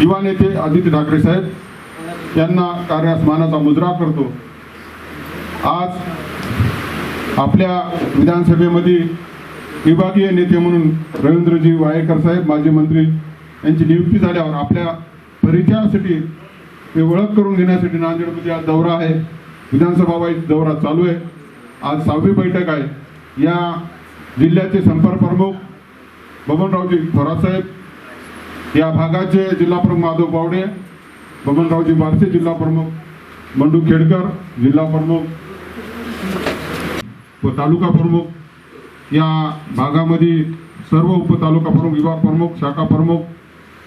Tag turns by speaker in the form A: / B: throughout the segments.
A: युवा नेते आदित्य ठाकरे साहेब यांना कार्यास मानाचा मुजरा करतो. आज आपल्या विधानसभेमध्ये विभागीय नेते म्हणून रवींद्रजी वायकर साहेब माजी मंत्री यांची नियुक्ती झाल्यावर आपल्या परिचयासाठी ते ओळख करून घेण्यासाठी नांदेडमध्ये आज दौरा आहे. विधानसभा वाईज दौरा चालू आहे. आज सहावी बैठक आहे. या जिल्ह्याचे संपर्क प्रमुख बबनरावजी थोरात साहेब या भागाचे जिल्हा प्रमुख माधव पावडे बबनरावजी बारसे जिल्हा प्रमुख बंडू खेडकर जिल्हा प्रमुख व तालुका प्रमुख. या भागामध्ये सर्व उपतालुका प्रमुख विभाग प्रमुख शाखा प्रमुख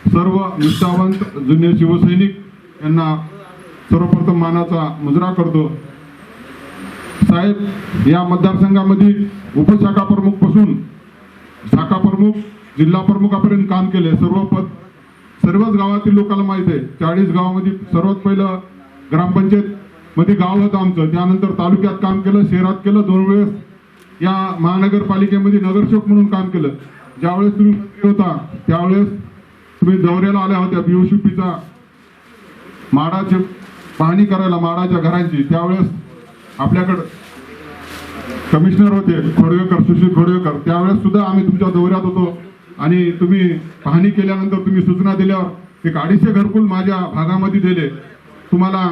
A: सर्व निष्ठावंत जुने शिवसैनिक यांना सर्वप्रथम मानाचा मुजरा करतो. साहेब या मतदारसंघामध्ये उपशाखा प्रमुखपासून शाखा प्रमुख जिल्हा प्रमुखापर्यंत काम केले. सर्व पद सर्वच गावातील लोकांना माहीत आहे. चाळीस गावामध्ये सर्वात पहिलं ग्रामपंचायत मध्ये गाव होतं आमचं. त्यानंतर तालुक्यात काम केलं शहरात केलं दोन वेळेस या महानगरपालिकेमध्ये नगरसेवक म्हणून काम केलं. ज्यावेळेस तुम्ही मंत्री होता त्यावेळेस तुम्ही दौऱ्याला आल्या होत्या बीओशीपीचा माडाचे पाहणी करायला माडाच्या घरांची. त्यावेळेस आपल्याकडं कमिशनर होते खोडवेकर सुशील खोडवेकर. त्यावेळेस सुद्धा आम्ही तुमच्या दौऱ्यात होतो. आणि तुम्ही पाहणी केल्यानंतर तुम्ही सूचना दिल्यावर एक अडीचशे घरकुल माझ्या भागामध्ये दिले. तुम्हाला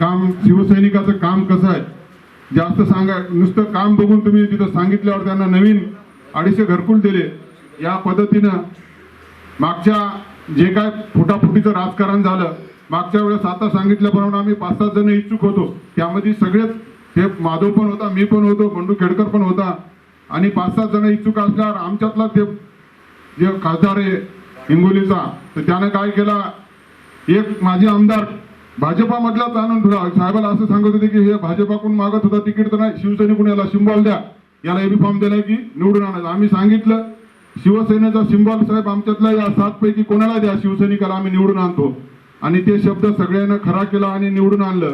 A: काम शिवसैनिकाचं काम कसं आहे? जास्त सांगा नुसतं काम बघून तुम्ही तिथं सांगितल्यावर त्यांना नवीन अडीचशे घरकुल दिले. या पद्धतीनं मागच्या जे काय फुटाफुटीचं राजकारण झालं मागच्या वेळेस आता सांगितल्याप्रमाणे आम्ही पाच सात जण इच्छुक होतो. त्यामध्ये सगळेच हे माधव पण होता मी पण होतो बंडू खेडकर पण होता. आणि पाच सात जण इच्छुक असल्यावर आमच्यातला ते जे खासदार आहे हिंगोलीचा तर त्यानं काय केला? एक माझे आमदार भाजपामधलाच आणून ठेवा साहेबाला असं सांगत होते की हे भाजपाकडून मागत होता तिकीट तर नाही. शिवसैनिकून याला सिंबॉल द्या? याला एबी फॉर्म दिलाय की निवडून आणायचं. आम्ही सांगितलं शिवसेनेचा सिंबॉल साहेब आमच्यातला या सात पैकी कोणाला द्या? शिवसैनिकाला आम्ही निवडून आणतो. आणि ते शब्द सगळ्यानं खरा केला आणि निवडून आणलं.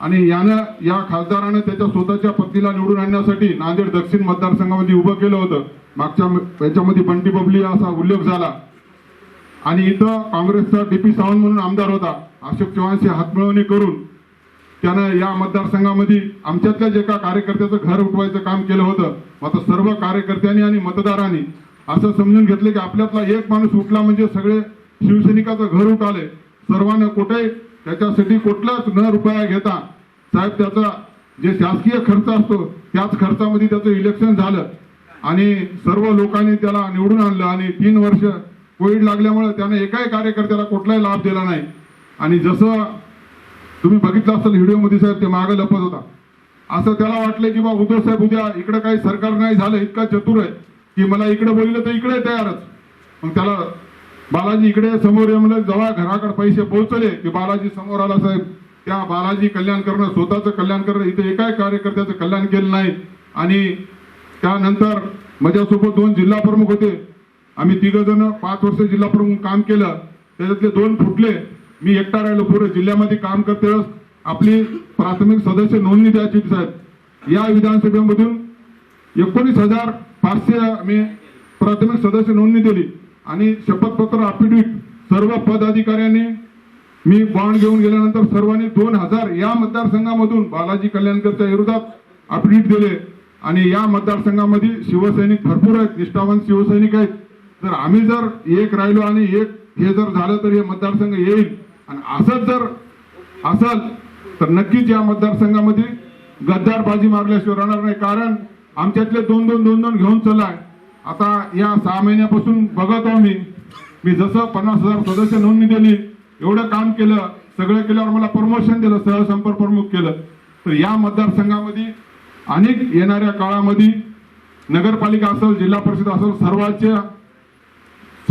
A: आणि यानं या खासदारानं त्याच्या स्वतःच्या पत्नीला निवडून आणण्यासाठी नांदेड दक्षिण मतदारसंघामध्ये उभं केलं होतं. मागच्या याच्यामध्ये बंटी बबली असा उल्लेख झाला. आणि इथं काँग्रेसचा डी पी सावंत म्हणून आमदार होता अशोक चव्हाणशी हातमिळवणी करून त्यानं या मतदारसंघामध्ये आमच्यातल्या जे का कार्यकर्त्याचं घर उठवायचं काम केलं होतं आता सर्व कार्यकर्त्यांनी आणि मतदारांनी असं समजून घेतलं की आपल्यातला एक माणूस उठला म्हणजे सगळे शिवसैनिकाचं घर उठाले. सर्वांना कुठे त्याच्यासाठी कुठलाच न रुपया घेता साहेब त्याचा जे शासकीय खर्च असतो त्याच खर्चामध्ये त्याचं इलेक्शन झालं. आणि सर्व लोकांनी त्याला निवडून आणलं आणि तीन वर्ष कोविड लागल्यामुळे त्याने एकाही कार्यकर्त्याला कुठलाही लाभ दिला नाही. आणि जसं तुम्ही बघितलं असेल व्हिडिओमध्ये साहेब ते मागं लपत होता. असं त्याला वाटलं की बा उद्धव साहेब उद्या इकडं काही सरकार नाही झालं इतका चतुर आहे की मला इकडे बोललं तर इकडे तयारच. मग त्याला बालाजी इकडे समोर ये म्हणलं जेव्हा घराकडे पैसे पोहोचले. की बालाजी समोर आला साहेब. त्या बालाजी कल्याण करणं स्वतःचं कल्याण करणं इथे एकाही कार्यकर्त्याचं कल्याण केलं नाही. आणि त्यानंतर माझ्यासोबत दोन जिल्हा प्रमुख होते. आम्ही तिघ जण पाच वर्ष जिल्हा प्रमुख काम केलं. त्याच्यातले दोन फुटले. मी एकटा राहिलो पूर्ण जिल्ह्यामध्ये काम करते वेळेस आपली प्राथमिक सदस्य नोंदणी द्यायची साहेब. या विधानसभेमधून एकोणीस हजार पाचशे मी प्राथमिक सदस्य नोंदणी दिली. आणि शपथपत्र अफिडेविट सर्व पदाधिकाऱ्यांनी मी बॉन्ड घेऊन गेल्यानंतर सर्वांनी दोन हजार या मतदारसंघामधून बालाजी कल्याणकरच्या विरोधात अफिडेविट दिले. आणि या मतदारसंघामध्ये शिवसैनिक भरपूर आहेत निष्ठावंत शिवसैनिक आहेत. तर आम्ही जर एक राहिलो आणि एक हे जर झालं तर हे मतदारसंघ येईल. आणि असंच जर असल तर नक्कीच या मतदारसंघामध्ये गद्दारबाजी मारल्याशिवाय राहणार नाही. कारण आमच्यातले दोन दोन दोन दोन घेऊन चला आता या सहा महिन्यापासून बघत आहो मी. मी जसं पन्नास हजार सदस्य नोंदणी दिली एवढं काम केलं सगळं केल्यावर मला प्रमोशन दिलं सहसंपर्क प्रमुख केलं. तर या मतदारसंघामध्ये अनेक येणाऱ्या काळामध्ये नगरपालिका असेल जिल्हा परिषद असेल सर्वांच्या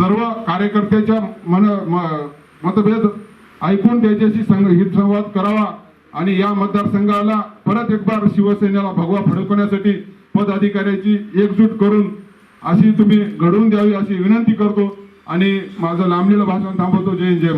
A: सर्व कार्यकर्त्याच्या मन म- मतभेद ऐकून त्याच्याशी संग हितसंवाद करावा आणि या मतदारसंघाला परत एक बार शिवसेनेला भगवा फडकवण्यासाठी पदाधिकाऱ्याची एकजूट करून अशी तुम्ही घडवून द्यावी अशी विनंती करतो आणि माझं लांबलेलं भाषण थांबवतो. जय जय